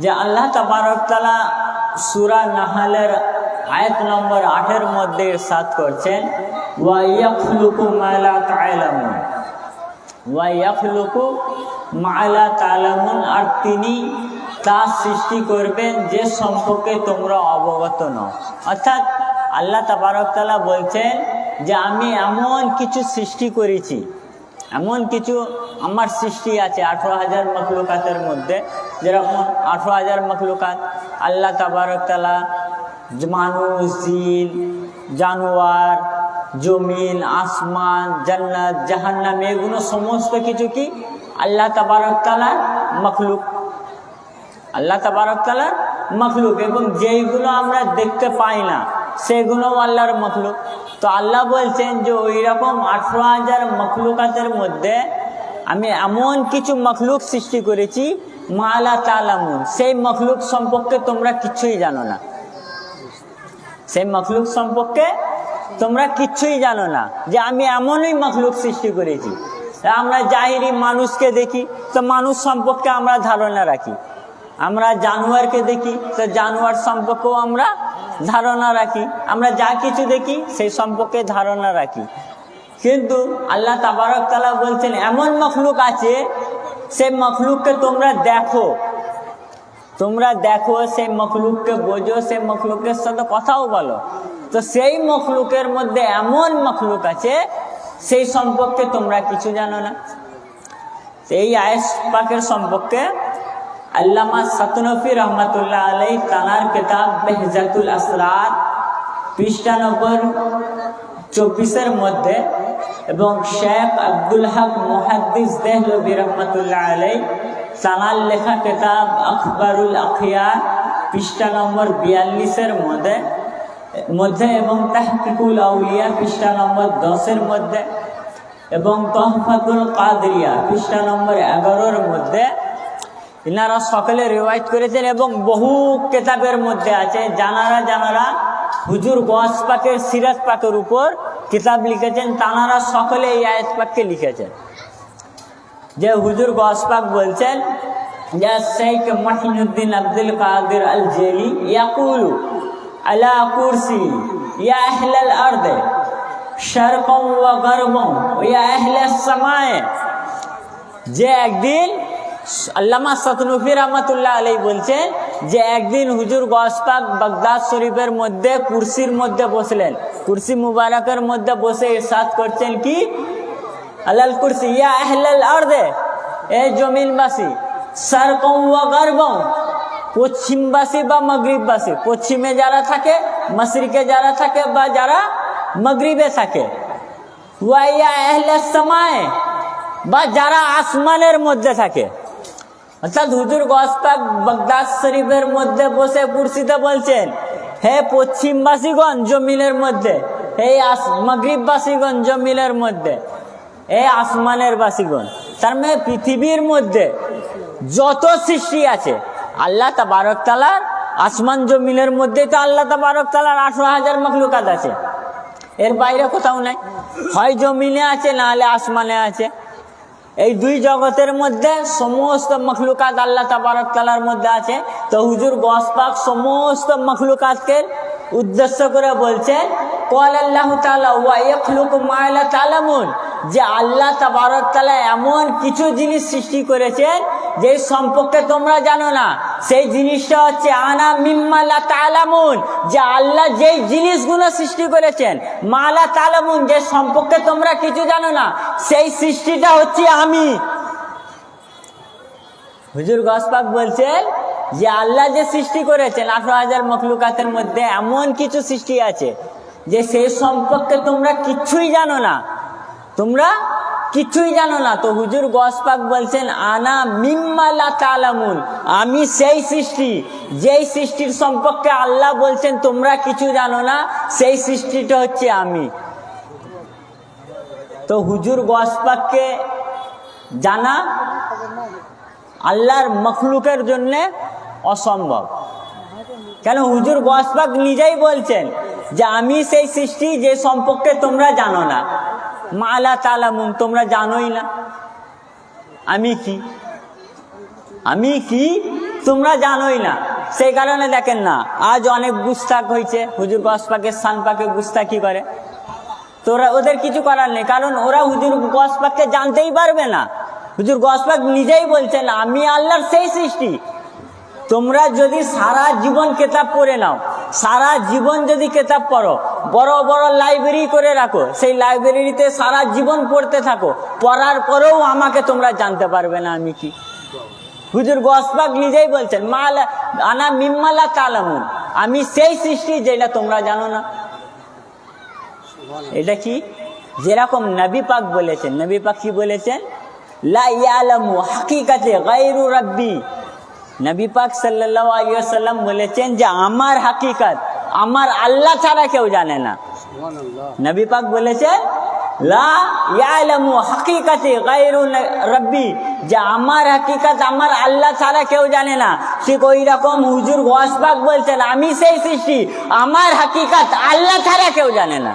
যে আল্লাহ তাবারকতালা সুরা নাহালের আয়াত নম্বর আটের মধ্যে সাত করছেন, ওয়াইয়াখলুকু মালা তাইলামুন ওয়াইয়াখলুকু মালা তালামুন আর তিনি তা সৃষ্টি করবেন যে সম্পর্কে তোমরা অবগত নও। অর্থাৎ আল্লাহ তাবারকতালা বলছেন যে, আমি এমন কিছু সৃষ্টি করেছি এমন কিছু আমার সৃষ্টি আছে আঠেরো হাজার মখলুকাতের মধ্যে, যেরকম আঠেরো হাজার মখলুকাত, আল্লাহ তাবারকতালা মানুষ জিন জানোয়ার, জমিন, আসমান, জান্নাত, জাহান্নাম, এগুলো সমস্ত কিছু কি আল্লাহ তাবারকতালার মখলুক? আল্লাহ তাবারকতালার মখলুক এবং যেইগুলো আমরা দেখতে পাই না সেগুলো আল্লাহর মখলুক। তো আল্লাহ বলছেন যে ওই রকম আঠেরো হাজার মখলুকাতের মধ্যে আমি এমন কিছু মখলুক সৃষ্টি করেছি, মালা তালামুন। সেই মখলুক সম্পর্কে তোমরা কিছুই জানো না। সেই মখলুক সম্পর্কে তোমরা কিচ্ছুই জানো না যে আমি এমনই মখলুক সৃষ্টি করেছি। আমরা জাহিরি মানুষকে দেখি, তো মানুষ সম্পর্কে আমরা ধারণা রাখি। আমরা জানোয়ারকে দেখি, তো জানোয়ার সম্পর্কেও আমরা ধারণা রাখি। আমরা যা কিছু দেখি, সেই সম্পর্কে ধারণা রাখি। কিন্তু আল্লাহ তাবারক তালা বলছেন, এমন মখলুক আছে সেই মখলুককে তোমরা দেখো। তোমরা দেখো সেই মখলুককে বোঝো সেই মখলুকের সাথে কথাও বলো। তো সেই মখলুকের মধ্যে এমন মখলুক আছে, সেই সম্পর্কে তোমরা কিছু জানো না। এই আয়েস পাকের সম্পর্কে আল্লামা সাতনফি রহমতুল্লাহ আলাই তানার কিতাব বেহজাতুল আসরার পৃষ্ঠা নম্বর চব্বিশের মধ্যে এবং শেখ আব্দুল হক মুহাদ্দিস দেহলবি রহমতুল্লাহ আলাই তানার লেখা কিতাব আখবরুল আখিয়া পৃষ্ঠা নম্বর বিয়াল্লিশের মধ্যে মধ্যে এবং তাহকিকুল আউলিয়া পৃষ্ঠা নম্বর দশের মধ্যে এবং তহফাতুল কাদরিয়া পৃষ্ঠা নম্বর এগারোর মধ্যে ইনারা সকলে রিওয়ায়ত করেছেন এবং বহু কেতাবের মধ্যে আছে, জানারা জানারা হুজুর গস পাকের সিরাজ পাকের উপর কিতাব লিখেছেন, তানারা সকলে এই আয়াত পাককে লিখেছেন। যে হুজুর গস পাক বলছেন যে শেখ মহিনুদ্দিন আব্দুল কাদের আল জেলি ইয়াকুলু আলা কুরসি, ইয়া আহলাল আরদে শারকম ওয়া গরবম ইয়া আহলাস সামায়ে। যে একদিন আল্লামা সতনফি রহমতুল্লাহ আলাই বলছেন যে একদিন হুজুর গসপাক বাগদাদ শরীফের মধ্যে, কুরসির মধ্যে বসলেন। কুরসি মুবারকের মধ্যে বসে ইরশাদ করছেন কি? আলাল কুরসি, ইয়া আহলাল আরদে, এ জমিনবাসী সারকম ওয়া গরবম, পশ্চিমবাসী বা মগরিববাসী, পশ্চিমে যারা থাকে, মশরিকে যারা থাকে বা যারা মগরিবে থাকে, ওয়া ইয়া আহলে সামায়, বা যারা আসমানের মধ্যে থাকে। অর্থাৎ হুজুর গসপাক বাগদাদ শরীফের মধ্যে বসে কুর্সিতে বলছেন, হে পশ্চিমবাসীগণ জমিনের মধ্যে আস, মগরিববাসীগণ জমিনের মধ্যে, হে আসমানের বাসীগণ, তার মানে পৃথিবীর মধ্যে যত সৃষ্টি আছে, আল্লাহ তাবারক তালার আসমান জমিনের মধ্যে তো আল্লাহ তাবারক তালার আঠারো হাজার মখলুকাত আছে। এর বাইরে কোথাও নাই। হয় জমিনে আছে, না হলে আসমানে আছে। এই দুই জগতের মধ্যে সমস্ত মখলুকাত আল্লাহ তাবারতালার মধ্যে আছে। তো হুজুর গসপাক সমস্ত মখলুকাতকে উদ্দেশ্য করে বলছেন কল আল্লাহ তালামুন যে আল্লাহ তাবারক তালা এমন কিছু জিনিস সৃষ্টি করেছেন যে সম্পর্কে তোমরা জানো না। সেই জিনিসটা হচ্ছে আনা মিম্মালা তালামুন, যে আল্লাহ যেই জিনিসগুলো সৃষ্টি করেছেন মালা তালামুন, যে সম্পর্কে তোমরা কিছু জানো না, সেই সৃষ্টিটা হচ্ছে আমি। হুজুর গসপাক বলছেন যে আল্লাহ যে সৃষ্টি করেছেন, আঠারো হাজার মখলুকাতের মধ্যে এমন কিছু সৃষ্টি আছে, যে সেই সম্পর্কে তোমরা কিচ্ছুই জানো না। তোমরা কিছুই জানো না। তো হুজুর গসপাক বলছেন, আনা মিম্মালা তালামুন। আমি সেই সৃষ্টি। যেই সৃষ্টির সম্পর্কে আল্লাহ বলছেন, তোমরা কিছু জানো না, সেই সৃষ্টিটা হচ্ছে আমি। তো হুজুর গসপাককে জানা আল্লাহর মখলুকের জন্যে অসম্ভব। কেন? হুজুর গসপাক নিজেই বলছেন যে, আমি সেই সৃষ্টি যে সম্পর্কে তোমরা জানো না। মালা তালামুন তোমরা জানোই না। আমি কি? আমি কি? তোমরা জানোই না। সেই কারণে দেখেন না, আজ অনেক গুস্তাক হয়েছে হুজুর গস পাকে সান পাকে গুস্তাকি করে। তোরা, ওদের কিছু করার নেই, কারণ ওরা হুজুর গস পাককে জানতেই পারবে না। হুজুর গস পাক নিজেই বলছেন, আমি আল্লাহর সেই সৃষ্টি। তোমরা যদি সারা জীবন কেতাব পড়ে নাও, সারা জীবন যদি কেতাব পড়ো, বড় বড় লাইব্রেরি করে রাখো, সেই লাইব্রেরিতে সারা জীবন পড়তে থাকো, পড়ার পরেও আমাকে তোমরা জানতে পারবে না আমি কি। হুজুর গসপাক নিজেই বলছেন, মাল, আনা মিম্মালা তালামুন। আমি সেই সৃষ্টি যেটা তোমরা জানো না। এটা কি? যেরকম নবী পাক বলেছেন, নবী পাক কি বলেছেন? লা ইয়ালামু হাকিকাতে গায়রু রাব্বি। নবী পাক আলাইহি বলেছেন যে আমার হাকিকত আমার আল্লাহ ছাড়া কেউ জানে না। নবী পাক বলেছেন যে আমার হাকিকত আমার আল্লাহ ছাড়া কেউ জানে না। ঠিক ওই রকম হুজুর গসবাক বলছেন আমি সেই সৃষ্টি আমার হাকিকত আল্লাহ ছাড়া কেউ জানে না।